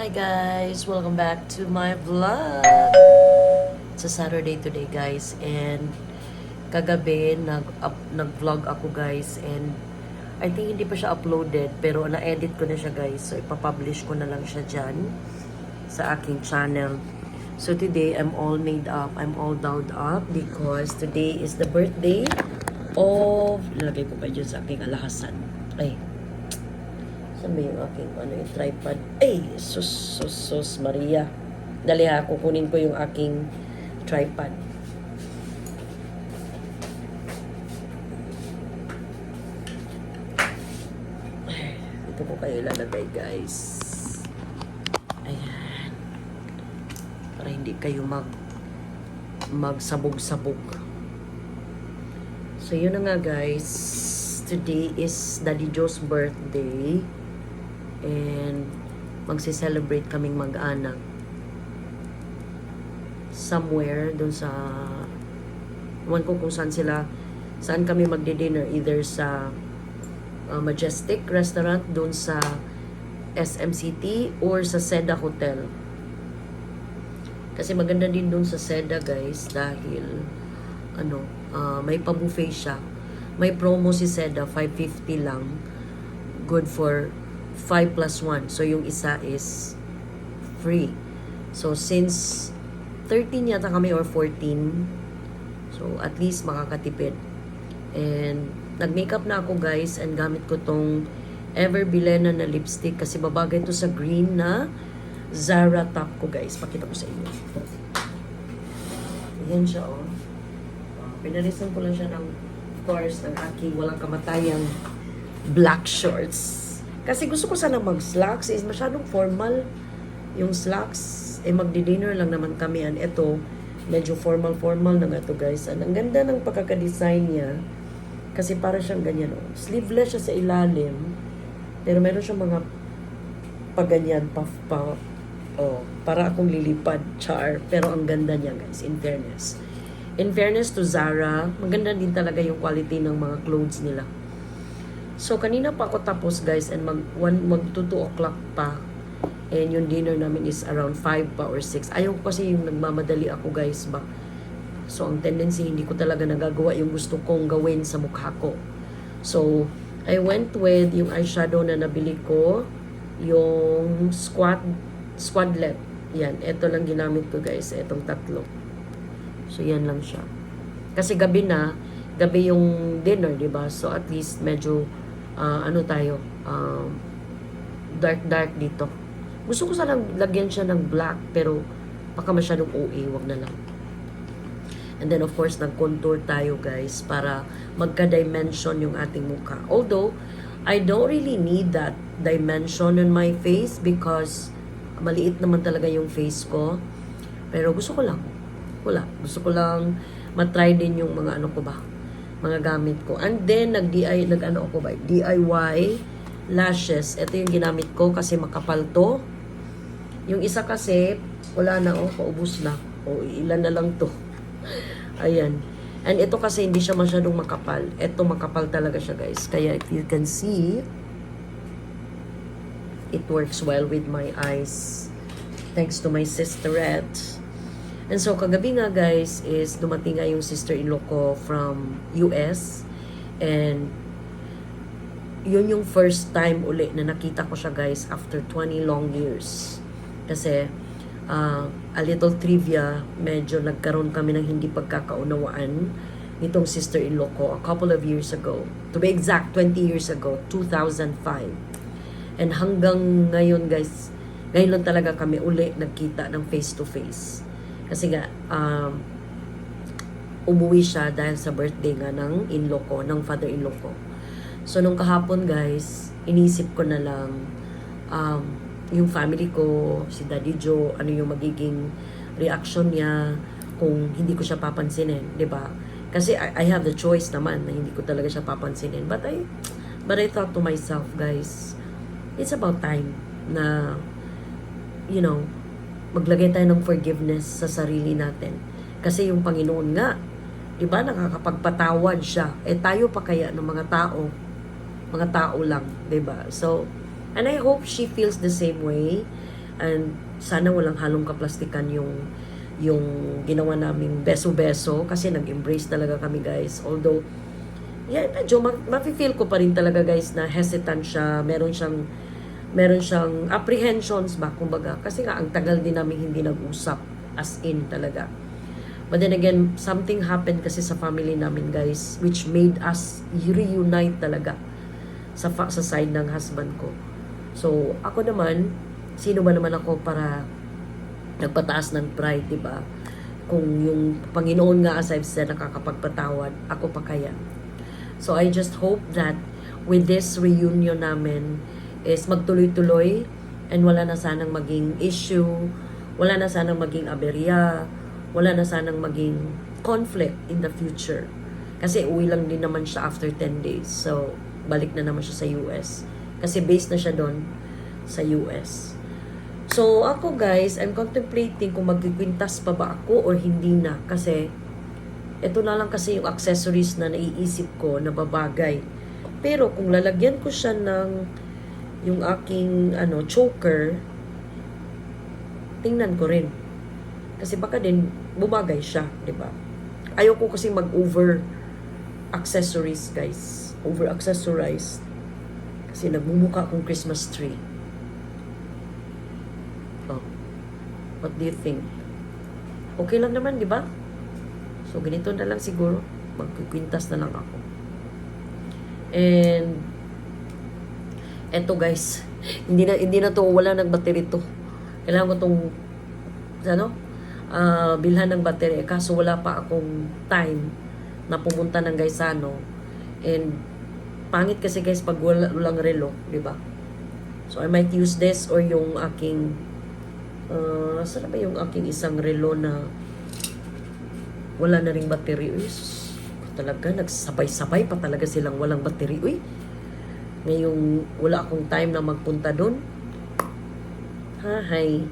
Hi guys! Welcome back to my vlog! It's a Saturday today guys and kagabi nag up, nag-vlog ako guys and I think hindi pa siya uploaded pero na-edit ko na siya guys so ipapublish ko na lang siya dyan sa aking channel. So today I'm all made up, I'm all dolled up because today is the birthday of, ilagay ko pa dyan sa aking alahasan. Ay, Saan ba yung aking ano, yung tripod? Ay, sus, sus, sus, Maria. Dali ha, kukunin ko yung aking tripod. Ito ko kayo ilalagay, guys. Ayan. Para hindi kayo mag magsabog-sabog. So, yun na nga, guys. Today is Daddy Joe's birthday. And magsi-celebrate kaming mag-anak. Somewhere dun sa Ewan ko kung saan sila saan kami magdi-dinner either sa uh, Majestic Restaurant dun sa SM City or sa Seda Hotel. Kasi maganda din dun sa Seda guys dahil ano, uh, may pa-buffet siya. May promo si Seda, 550 lang. Good for 5 plus 1. So, yung isa is free. So, since 13 yata kami or 14, so at least makakatipid. And, nag-makeup na ako guys and gamit ko tong Ever Bilena na lipstick kasi babagay to sa green na Zara top ko guys. Pakita ko sa inyo. Ayan siya oh. Uh, pinalisan ko lang siya ng, course, ng aking walang kamatayang black shorts. Kasi gusto ko sana mag-slacks. Is masyadong formal yung slacks. Eh, magdi-dinner lang naman kami. And ito, medyo formal-formal na nga to guys. And ang ganda ng pagkakadesign niya. Kasi para siyang ganyan. Oh. Sleeveless siya sa ilalim. Pero meron siyang mga paganyan, pa, pa, oh, para akong lilipad, char. Pero ang ganda niya guys, in fairness. In fairness to Zara, maganda din talaga yung quality ng mga clothes nila. So, kanina pa ako tapos guys and mag, one, mag 2 o'clock pa. And yung dinner namin is around 5 pa or 6. Ayaw ko kasi yung nagmamadali ako guys ba. So, ang tendency, hindi ko talaga nagagawa yung gusto kong gawin sa mukha ko. So, I went with yung eyeshadow na nabili ko. Yung squad, squadlet. Yan, ito lang ginamit ko guys. Itong tatlo. So, yan lang siya. Kasi gabi na, gabi yung dinner, di ba? So, at least medyo, ah, ano tayo, um, dark-dark dito. Gusto ko sanang lagyan siya ng black, pero baka masyadong OA, wag na lang. And then, of course, nag-contour tayo, guys, para magka-dimension yung ating mukha. Although, I don't really need that dimension on my face because maliit naman talaga yung face ko. Pero gusto ko lang. Wala. Gusto ko lang matry din yung mga ano ko ba, mga gamit ko. And then, nag-DIY, nag-ano ako ba, DIY lashes. Ito yung ginamit ko kasi makapal to. Yung isa kasi, wala na, oh, paubos na. O, ilan na lang to. Ayan. And ito kasi hindi siya masyadong makapal. Ito makapal talaga siya, guys. Kaya if you can see, it works well with my eyes. Thanks to my sisterette. And so, kagabi nga, guys, is dumating nga yung sister-in-law ko from US. And yun yung first time uli na nakita ko siya, guys, after 20 long years. Kasi, uh, a little trivia, medyo nagkaroon kami ng hindi pagkakaunawaan nitong sister-in-law ko a couple of years ago. To be exact, 20 years ago, 2005. And hanggang ngayon, guys, ngayon lang talaga kami uli nagkita ng face-to-face. Kasi nga, um, umuwi siya dahil sa birthday nga ng in-law ko, ng father-in-law ko. So, nung kahapon, guys, inisip ko na lang, um, yung family ko, si Daddy Joe, ano yung magiging reaction niya kung hindi ko siya papansinin, 'di ba? Kasi I, I have the choice naman na hindi ko talaga siya papansinin. But I but I thought to myself, guys, it's about time na you know, maglagay tayo ng forgiveness sa sarili natin. Kasi yung Panginoon nga, 'di ba, nakakapagpatawad siya. Eh tayo pa kaya ng mga tao, mga tao lang, 'di ba? So, and I hope she feels the same way. And sana walang halong kaplastikan yung yung ginawa naming beso-beso kasi nag-embrace talaga kami guys. Although, yeah, medyo ma- mafe-feel ko pa rin talaga guys na hesitant siya. Meron siyang meron siyang apprehensions ba, kumbaga. Kasi nga, ang tagal din namin hindi nag-usap as in talaga. But then again, something happened kasi sa family namin guys which made us reunite talaga sa, sa side ng husband ko. So, ako naman, sino ba naman ako para nagpataas ng pride, di ba? Kung yung Panginoon nga, as I've said, nakakapagpatawad, ako pa kaya. So, I just hope that with this reunion namin is magtuloy-tuloy and wala na sanang maging issue, wala na sanang maging aberya, wala na sanang maging conflict in the future. Kasi uwi lang din naman siya after 10 days. So, balik na naman siya sa US. Kasi based na siya doon sa US. So, ako guys, I'm contemplating kung magkikwintas pa ba ako or hindi na. Kasi, ito na lang kasi yung accessories na naiisip ko na babagay. Pero kung lalagyan ko siya ng yung aking ano choker, tingnan ko rin. Kasi baka din bumagay siya, 'di ba? Ayoko kasi mag-over accessories, guys. Over accessorize. Kasi nagmumukha akong Christmas tree. Oh. What do you think? Okay lang naman, di ba? So, ganito na lang siguro. Magkikwintas na lang ako. And, eto guys, hindi na, hindi na to, wala nang battery to. Kailangan ko tong, ano, ah, bilhan ng battery. Kaso wala pa akong time na pumunta ng Gaisano. And, pangit kasi guys pag wala, walang relo, di ba? So, I might use this or yung aking, uh, saan ba yung aking isang relo na wala na ring battery. Uy, talaga, nagsabay-sabay pa talaga silang walang battery. Uy, ngayong wala akong time na magpunta doon. Hahay.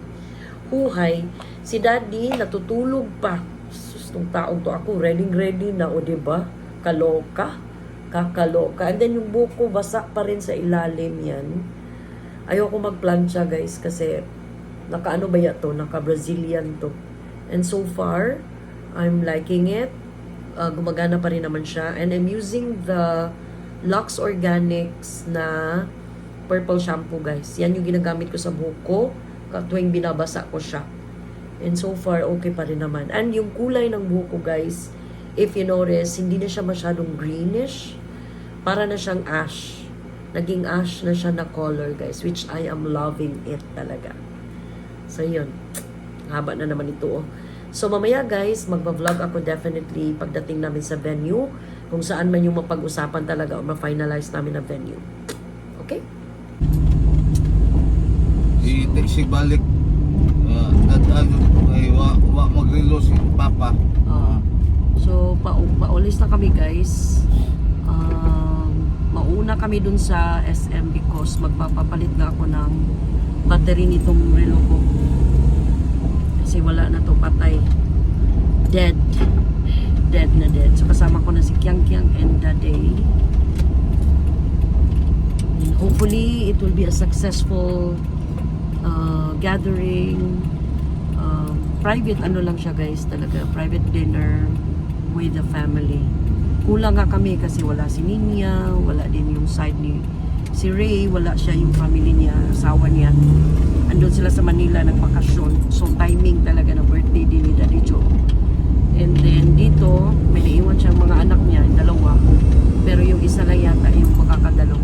Huhay. Si daddy, natutulog pa. Sus, tong taong to ako, ready-ready na, o diba? Kaloka. Kakaloka. And then yung buko, basa pa rin sa ilalim yan. Ayoko magplancha guys kasi naka ano ba ya to? Naka Brazilian to. And so far, I'm liking it. Uh, gumagana pa rin naman siya. And I'm using the Lux Organics na purple shampoo guys. Yan yung ginagamit ko sa buhok ko tuwing binabasa ko siya. And so far, okay pa rin naman. And yung kulay ng buhok ko guys, if you notice, hindi na siya masyadong greenish. Para na siyang ash. Naging ash na siya na color guys, which I am loving it talaga. So yun. Haba na naman ito oh. So mamaya guys, magba-vlog ako definitely pagdating namin sa venue kung saan man yung mapag-usapan talaga o ma-finalize namin na venue. Okay? i-taxi balik uh, at ano ay wa, wa magrelo si Papa Ah. so, pa paulis na kami guys. Um, mauna kami dun sa SM because magpapapalit na ako ng battery nitong relo ko. Kasi wala na to patay. Dead. Dead na dead. So kasama ko na si Kyang Kyang and Daday. And hopefully, it will be a successful uh, gathering. Um, private ano lang siya guys talaga. Private dinner with the family. Kulang nga kami kasi wala si Ninya, wala din yung side ni si Ray, wala siya yung family niya, asawa niya. Andun sila sa Manila nagpakasyon. So timing talaga na birthday din ni Daddy Joe. And then dito, may naiwan siyang mga anak niya, dalawa. Pero yung isa lang yata yung makakadalo.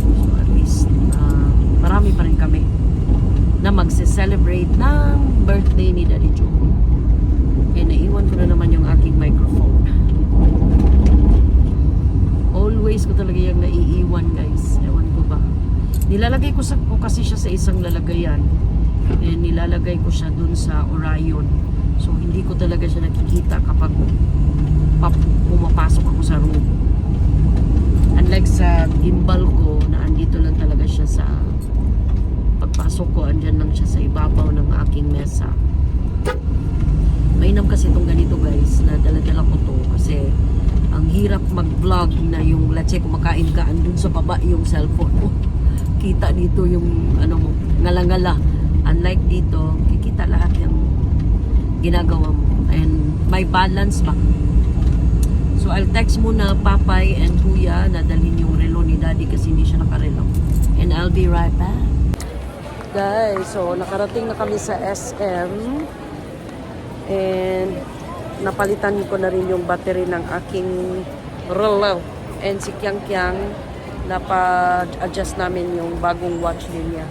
So at least, ah, marami pa rin kami na magse-celebrate ng birthday ni Daddy Joe. Eh, naiwan ko na naman yung aking microphone. Always ko talaga yung naiiwan, guys. Ewan ko ba. Nilalagay ko, sa, ko kasi siya sa isang lalagayan. And nilalagay ko siya dun sa Orion. So, hindi ko talaga siya nakikita kapag pumapasok ako sa room. Unlike sa gimbal ko, na andito lang talaga siya sa pagpasok ko, andyan lang siya sa ibabaw ng aking mesa. Mainam kasi itong ganito guys, na dala-dala ko to kasi ang hirap mag-vlog na yung let's say kumakain ka andun sa baba yung cellphone mo. kikita dito yung ano mo, ngala-ngala. Unlike dito, kikita lahat yung ginagawa mo. And may balance ba? So I'll text muna Papay and Kuya na dalhin yung relo ni Daddy kasi hindi siya nakarelo. And I'll be right back. Guys, so nakarating na kami sa SM. And napalitan ko na rin yung battery ng aking relo. And si Kyang Kyang, napa-adjust namin yung bagong watch din niya.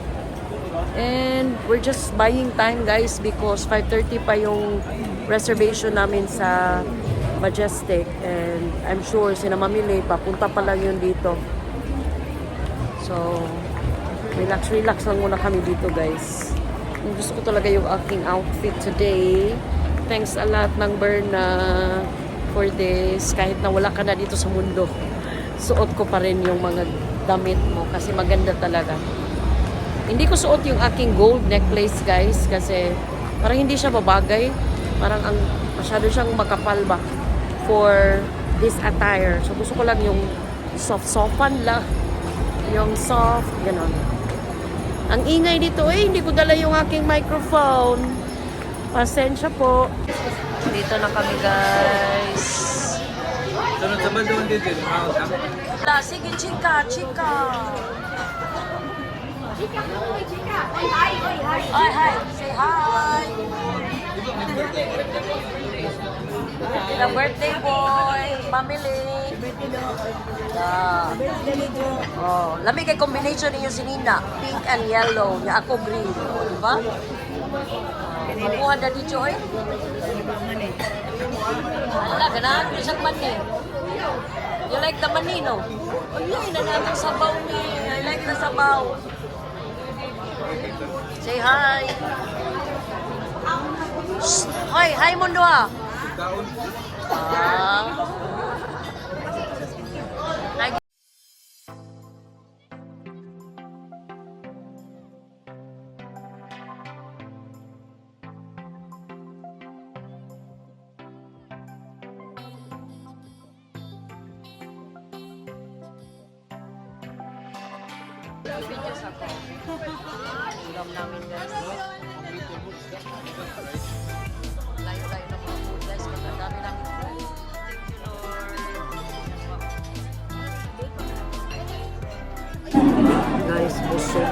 And we're just buying time guys because 5.30 pa yung reservation namin sa Majestic. And I'm sure sina mamili, papunta pa lang yun dito. So, relax, relax lang muna kami dito guys. Yung Gusto ko talaga yung aking outfit today. Thanks a lot ng Berna for this. Kahit na wala ka na dito sa mundo, suot ko pa rin yung mga damit mo kasi maganda talaga. Hindi ko suot yung aking gold necklace guys kasi parang hindi siya babagay. Parang ang masyado siyang makapal ba for this attire. So gusto ko lang yung soft-softan lang. Yung soft, gano'n. Ang ingay dito eh, hindi ko dala yung aking microphone. Pasensya po. Dito na kami guys. Sunod sa doon dito, mahal ka. La, sige, chika, chika. Hi, hi. Say hi. The birthday boy, family. Yeah. Oh, lami kay combination ninyo si Nina, pink and yellow, nya ako green, di ba? Makuha na dito eh. Wala, ganahan ko isang mani. You like the mani, no? Oh, yun, na natin sabaw ni. I like the sabaw. Say hi. Shh. Hoy, hi mundo ah. Ah.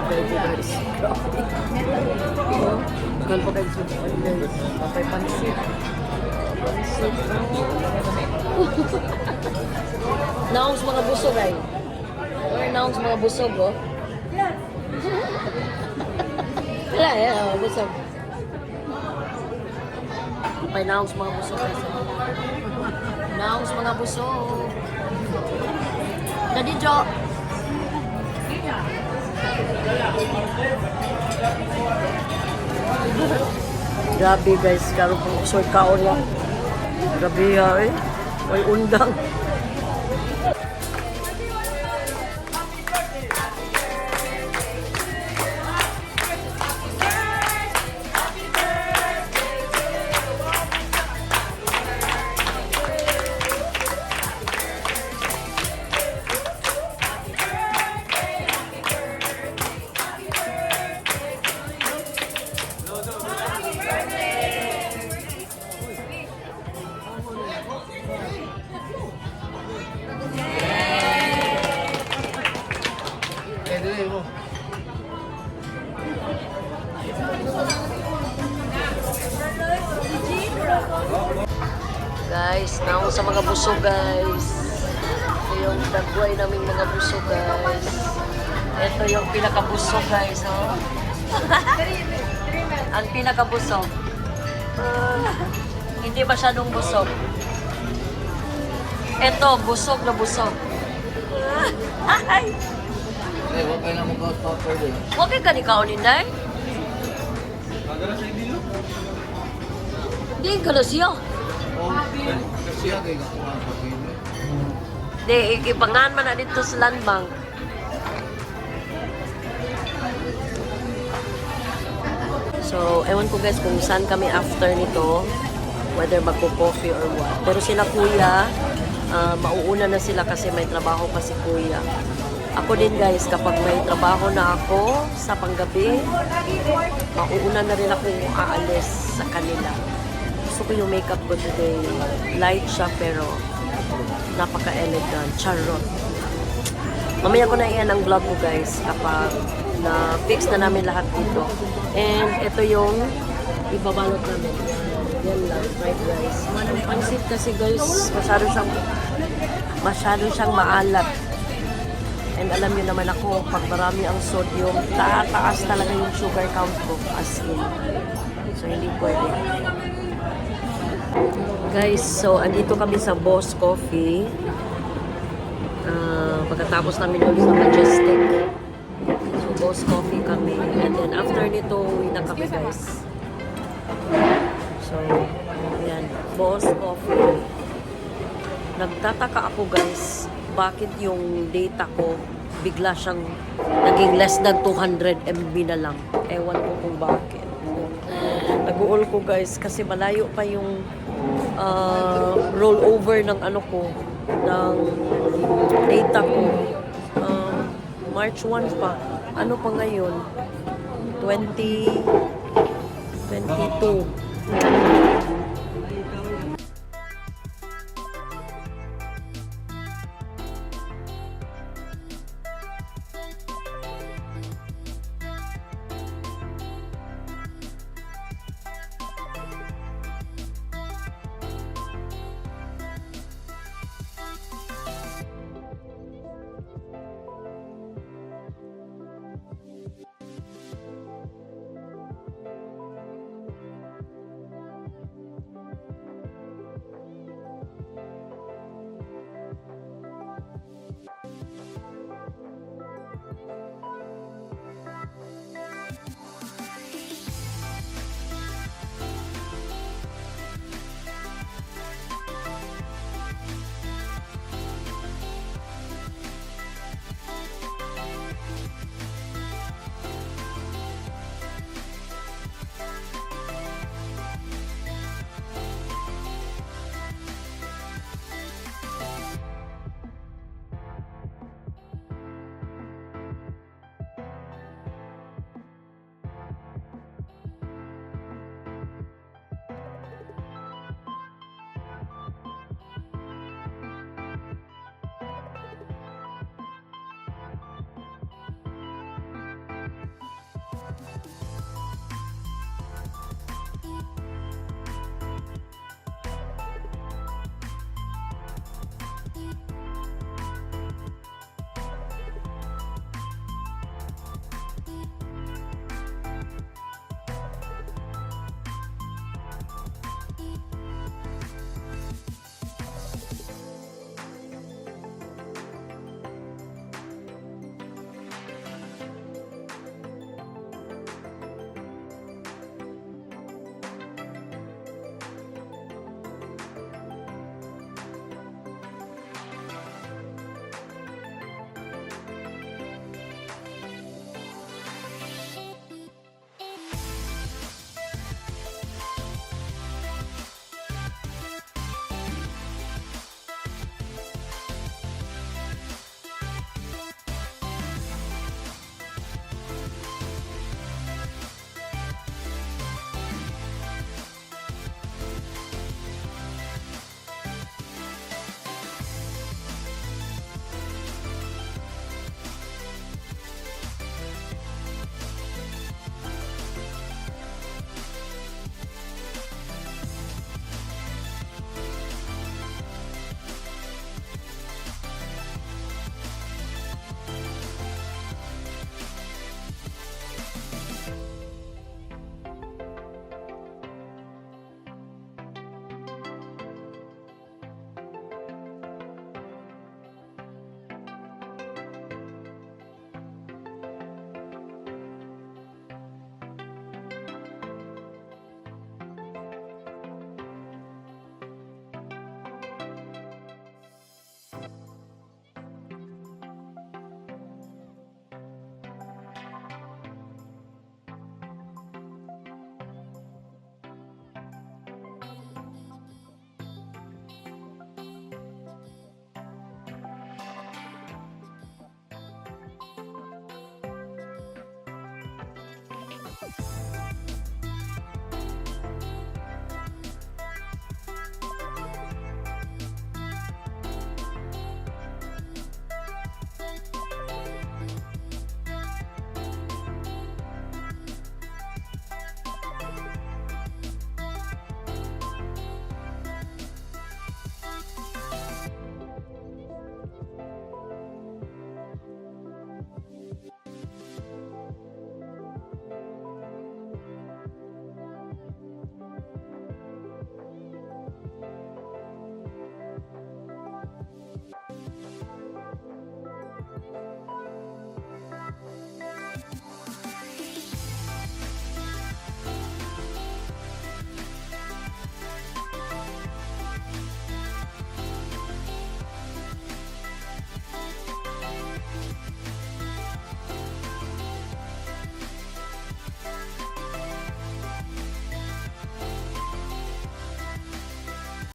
Kayo sa mga busog ay. Or naong mga busog oh. Wala eh, oh, busog. May naong mga busog oh. Naong mga busog. Daddy Jo. Grabe guys, karon po usod kaon lang. Grabe ya eh. May undang. Busog guys. Ito yung dagway naming mga busog guys. Ito yung pinakabusog guys, oh. Ang pinakabusog. Ah, hindi masyadong busog. Ito, busog na busog. Ay! Eh, wag kayo na mag-out-out din. Huwag kayo kanikaon, Inday. Hindi ka na Di, ikipangan man na dito sa landbank. So, ewan ko guys kung saan kami after nito. Whether magko-coffee or what. Pero sila kuya, ah, mauuna na sila kasi may trabaho pa si kuya. Ako din guys, kapag may trabaho na ako sa panggabi, mauuna na rin ako aalis sa kanila. Gusto ko yung makeup ko today. Light siya pero napaka-elegant. Charot. Mamaya ko na iyan ang vlog ko guys kapag na-fix na namin lahat dito. And ito yung ibabalot namin. Yan lang, guys. Ang pansit kasi guys, masyado siyang masyado siyang maalat. And alam niyo naman ako, pag marami ang sodium, tataas talaga yung sugar count ko as in. So, hindi pwede. Guys, so andito kami sa Boss Coffee. Ah, pagkatapos namin doon sa Majestic. So, Boss Coffee kami. And then after nito, uwi na kami guys. So, yan. Boss Coffee. Nagtataka ako guys, bakit yung data ko bigla siyang naging less than 200 MB na lang. Ewan ko kung bakit. Nag-uol ko guys kasi malayo pa yung uh, rollover ng ano ko, ng data ko. Um, March 1 pa. Ano pa ngayon? 20... 22. Oh,